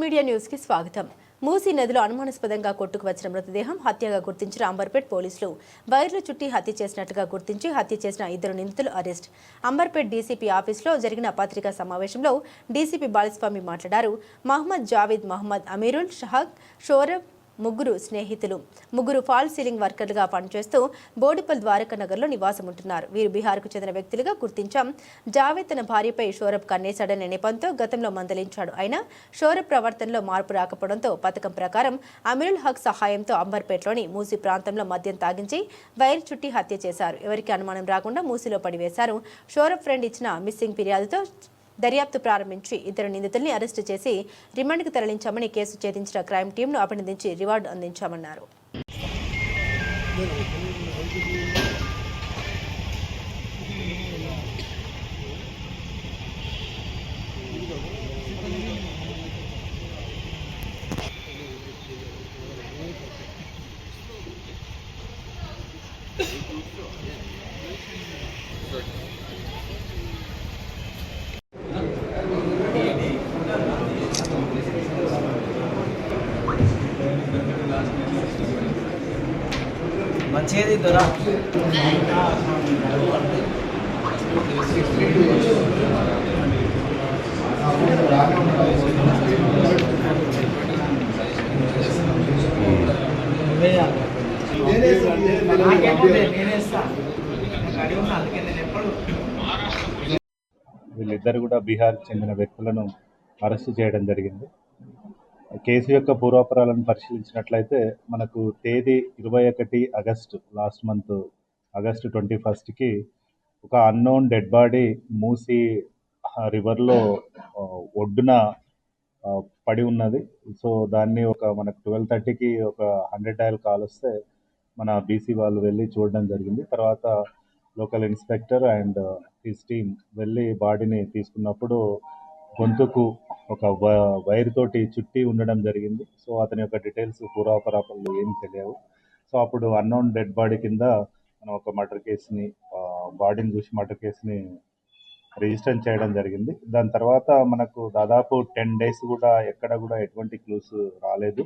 Media న్యూస్కి స్వాగతం. మూసీ నదిలో అనుమానాస్పదంగా కొట్టుకు వచ్చిన మృతదేహం హత్యగా గుర్తించిన అంబర్పేట్ పోలీసులు. వైర్లు చుట్టి హత్య చేసినట్టుగా గుర్తించి హత్య చేసిన ఇద్దరు నిందితులు అరెస్ట్. అంబర్పేట్ డీసీపీ ఆఫీసులో జరిగిన పత్రికా సమావేశంలో డీసీపీ బాలస్వామి మాట్లాడారు. మహమ్మద్ జావేద్ మహమ్మద్ అమీరుల్ షహక్ షోరబ్ ముగ్గురు స్నేహితులు ముగ్గురు ఫాల్ సీలింగ్ వర్కర్లుగా పనిచేస్తూ బోడిపల్ ద్వారకా నగర్లో నివాసం ఉంటున్నారు వీరు బీహార్కు చెందిన వ్యక్తులుగా గుర్తించాం. జావేద్ తన భార్యపై షోరబ్ కన్నేశాడనే నెపంతో గతంలో మందలించాడు. అయినా షోరబ్ ప్రవర్తనలో మార్పు రాకపోవడంతో పథకం ప్రకారం అమీరుల్ హక్ సహాయంతో అంబర్పేటలోని మూసి ప్రాంతంలో మద్యం తాగించి వైర్ చుట్టి హత్య చేశారు. ఎవరికి అనుమానం రాకుండా మూసిలో పడివేశారు. షోరబ్ ఫ్రెండ్ ఇచ్చిన మిస్సింగ్ ఫిర్యాదుతో దర్యాప్తు ప్రారంభించి ఇద్దరు నిందితుల్ని అరెస్టు చేసి రిమాండ్కు తరలించామని కేసు ఛేదించిన క్రైమ్ టీంను అభినందించి రివార్డు అందించామన్నారు. ఏది దొరా వీళ్ళిద్దరు కూడా బీహార్ చెందిన వ్యక్తులను అరెస్టు చేయడం జరిగింది. కేసు యొక్క పూర్వాపరాలను పరిశీలించినట్లయితే మనకు తేదీ ఇరవై ఒకటి August last month August twenty ఫస్ట్కి ఒక అన్నోన్ డెడ్ బాడీ మూసి రివర్లో ఒడ్డున పడి ఉన్నది. సో దాన్ని ఒక మనకు ట్వెల్వ్ థర్టీకి ఒక హండ్రెడ్ డయల్ కాల్ వస్తే మన బీసీ వాళ్ళు వెళ్ళి చూడడం జరిగింది. తర్వాత local inspector and his team వెళ్ళి బాడీని తీసుకున్నప్పుడు గొంతుకు ఒక వై వైర్ తోటి చుట్టి ఉండడం జరిగింది. సో అతని యొక్క డీటెయిల్స్ పూర్వాపరాపలు ఏం తెలియవు. సో అప్పుడు అన్నోన్ డెడ్ బాడీ కింద మనం ఒక మర్డర్ కేసుని బాడీని చూసి మర్డర్ కేసుని రిజిస్టర్ చేయడం జరిగింది. దాని తర్వాత మనకు దాదాపు టెన్ డేస్ కూడా ఎక్కడ కూడా ఎటువంటి క్లూస్ రాలేదు.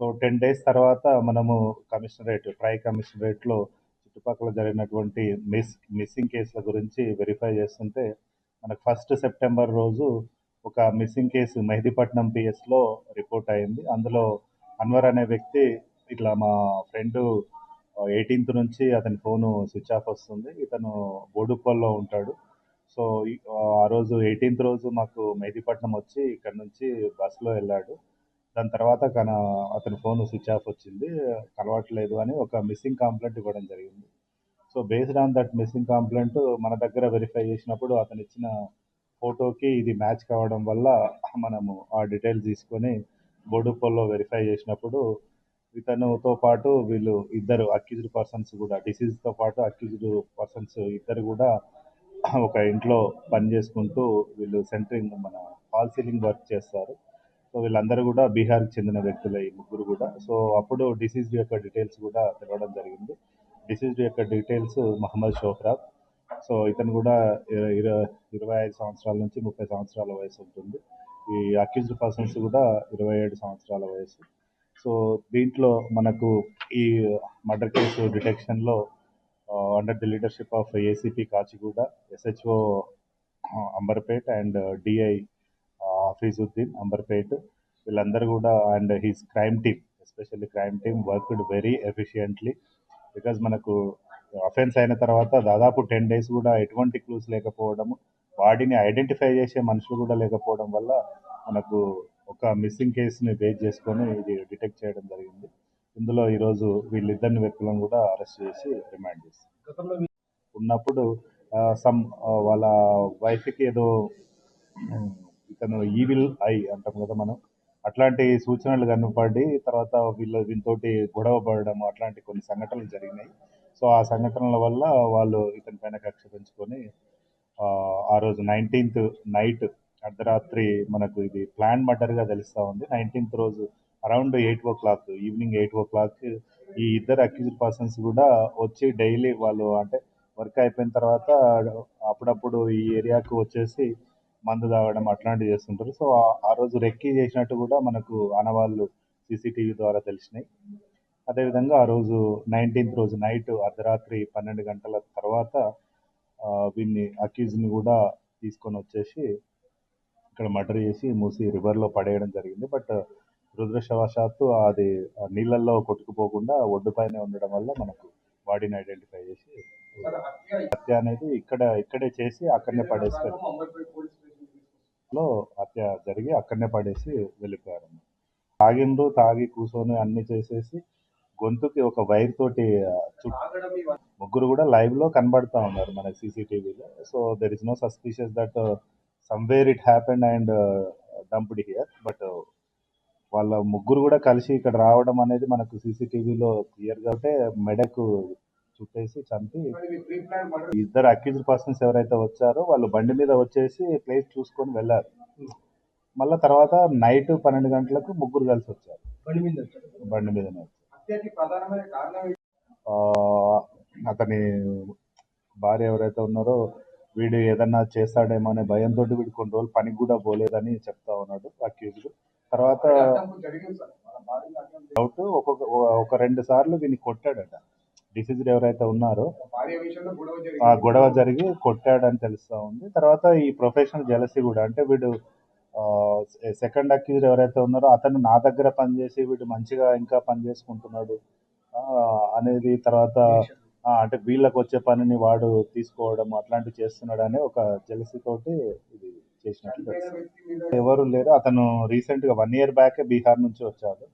సో టెన్ డేస్ తర్వాత మనము కమిషనరేట్ ట్రై కమిషనరేట్లో చుట్టుపక్కల జరిగినటువంటి మిస్ మిస్సింగ్ కేసుల గురించి వెరిఫై చేస్తుంటే మనకు ఫస్ట్ సెప్టెంబర్ రోజు ఒక మిస్సింగ్ కేసు మెహదీపట్నం పిఎస్లో రిపోర్ట్ అయింది. అందులో అన్వర్ అనే వ్యక్తి ఇట్లా మా ఫ్రెండ్ ఎయిటీన్త్ నుంచి అతని ఫోను స్విచ్ ఆఫ్ వస్తుంది. ఇతను బోడుప్పల్లో ఉంటాడు. సో ఆ రోజు ఎయిటీన్త్ రోజు మాకు మెహదీపట్నం వచ్చి ఇక్కడ నుంచి బస్సులో వెళ్ళాడు. దాని తర్వాత కన అతని ఫోన్ స్విచ్ ఆఫ్ వచ్చింది. కలవట్లేదు అని ఒక మిస్సింగ్ కంప్లైంట్ ఇవ్వడం జరిగింది. So based on that missing complaint మన దగ్గర వెరిఫై చేసినప్పుడు అతను ఇచ్చిన ఫోటోకి ఇది మ్యాచ్ కావడం వల్ల మనము ఆ డీటెయిల్స్ తీసుకొని బోడుప్పల్లో వెరిఫై చేసినప్పుడు ఇతనుతో పాటు వీళ్ళు ఇద్దరు అక్యూజ్డ్ పర్సన్స్ కూడా డిసీజ్తో పాటు అక్యూజ్డ్ పర్సన్స్ ఇద్దరు కూడా ఒక ఇంట్లో పని చేసుకుంటూ వీళ్ళు సెంటరింగ్ మన ఫాల్ సీలింగ్ వర్క్ చేస్తారు. సో వీళ్ళందరూ కూడా బీహార్కి చెందిన వ్యక్తులే ఈ ముగ్గురు కూడా. సో అప్పుడు డిసీజ్ యొక్క డీటెయిల్స్ కూడా తెలవడం జరిగింది. డిసీజ్డ్ యొక్క డీటెయిల్స్ మహమ్మద్ షోహ్రాబ్ సో ఇతను కూడా ఇరవై ఐదు సంవత్సరాల నుంచి ముప్పై సంవత్సరాల వయసు ఉంటుంది. ఈ అక్యూజ్డ్ పర్సన్స్ కూడా ఇరవై ఏడు సంవత్సరాల వయసు. సో దీంట్లో మనకు ఈ murder case డిటెక్షన్లో under the leadership of ACP Kachiguda SHO Amberpet and DI Hafeezuddin Amberpet వీళ్ళందరూ కూడా and his crime team especially crime team worked very efficiently because మనకు అఫెన్స్ అయిన తర్వాత దాదాపు టెన్ డేస్ కూడా ఎటువంటి క్లూస్ లేకపోవడము బాడీని ఐడెంటిఫై చేసే మనుషులు కూడా లేకపోవడం వల్ల మనకు ఒక మిస్సింగ్ కేసుని బేస్ చేసుకొని ఇది డిటెక్ట్ చేయడం జరిగింది. ఇందులో ఈరోజు వీళ్ళిద్దరిని వ్యక్తులను కూడా అరెస్ట్ చేసి రిమాండ్ చేస్తాం ఉన్నప్పుడు సమ్ వాళ్ళ వైఫ్కి ఏదో ఇతను ఈవిల్ ఐ అంటాం కదా మనం అట్లాంటి సూచనలు కనపడి తర్వాత వీళ్ళు వీళ్ళతోటి గొడవ పడడం అట్లాంటి కొన్ని సంఘటనలు జరిగినాయి. సో ఆ సంఘటనల వల్ల వాళ్ళు ఇతని పైన కక్ష పెంచుకొని ఆ, ఆ రోజు నైన్టీన్త్ నైట్ అర్ధరాత్రి మనకు ఇది ప్లాన్ మర్డర్గా తెలుస్తూ ఉంది. నైన్టీన్త్ రోజు around eight o'clock evening eight o'clock ఈ ఇద్దరు అక్యూజ్డ్ పర్సన్స్ కూడా వచ్చి డైలీ వాళ్ళు అంటే వర్క్ అయిపోయిన తర్వాత అప్పుడప్పుడు ఈ ఏరియాకు వచ్చేసి మందు తాగడం అట్లాంటివి చేస్తుంటారు. సో ఆ- రోజు రెక్కీ చేసినట్టు కూడా మనకు ఆనవాళ్ళు సీసీటీవీ ద్వారా తెలిసినాయి. అదేవిధంగా ఆ రోజు నైన్టీన్త్ రోజు నైట్ అర్ధరాత్రి పన్నెండు గంటల తర్వాత వీన్ని అక్యూజ్ని కూడా తీసుకొని వచ్చేసి ఇక్కడ మర్డర్ చేసి మూసి రివర్లో పడేయడం జరిగింది. బట్ రుద్రశవశాత్తు అది నీళ్ళల్లో కొట్టుకుపోకుండా ఒడ్డుపైనే ఉండడం వల్ల మనకు బాడీని ఐడెంటిఫై చేసి హత్య అనేది ఇక్కడ ఇక్కడే చేసి అక్కడనే పడేసి లో హత్య జరిగి అక్కడనే పడేసి వెళ్ళిపోయారు తాగిండ్రు తాగి కూర్చొని అన్ని చేసేసి గొంతుకి ఒక వైర్ తోటి ముగ్గురు కూడా లైవ్లో కనబడతా ఉన్నారు మన సీసీటీవీలో. So there is no suspicious that somewhere it happened and dumped here but వాళ్ళ ముగ్గురు కూడా కలిసి ఇక్కడ రావడం అనేది మనకు సీసీటీవీలో క్లియర్గా ఉంటే మెడకు చుట్టేసి చంపి ఇద్దరు అక్యూజ్డ్ పర్సన్స్ ఎవరైతే వచ్చారో వాళ్ళు బండి మీద వచ్చేసి ప్లేస్ చూసుకొని వెళ్ళారు. మళ్ళా తర్వాత నైట్ పన్నెండు గంటలకు ముగ్గురు కలిసి వచ్చారు. బండి మీద అతని భార్య ఎవరైతే ఉన్నారో వీడు ఏదన్నా చేస్తాడేమో అనే భయంతో వీడు కొన్ని రోజులు పనికి కూడా పోలేదని చెప్తా ఉన్నాడు అక్యూజ్డ్. తర్వాత డౌట్ ఒక్కొక్క ఒక రెండు సార్లు వీని కొట్టాడట. డిసీజ్డ్ ఎవరైతే ఉన్నారో ఆ గొడవ జరిగి కొట్టాడని తెలుస్తా ఉంది. తర్వాత ఈ ప్రొఫెషనల్ జెలసీ కూడా అంటే వీడు సెకండ్ అక్యూజ్ ఎవరైతే ఉన్నారో అతను నా దగ్గర పనిచేసి వీడు మంచిగా ఇంకా పని చేసుకుంటున్నాడు ఆ, అనేది తర్వాత అంటే వీళ్ళకి వచ్చే పనిని వాడు తీసుకోవడం అట్లాంటివి చేస్తున్నాడు అనే ఒక జెలసీ తోటి ఇది చేసినట్లు ఎవరు లేరు. అతను రీసెంట్గా వన్ ఇయర్ బ్యాక్ బీహార్ నుంచి వచ్చాడు.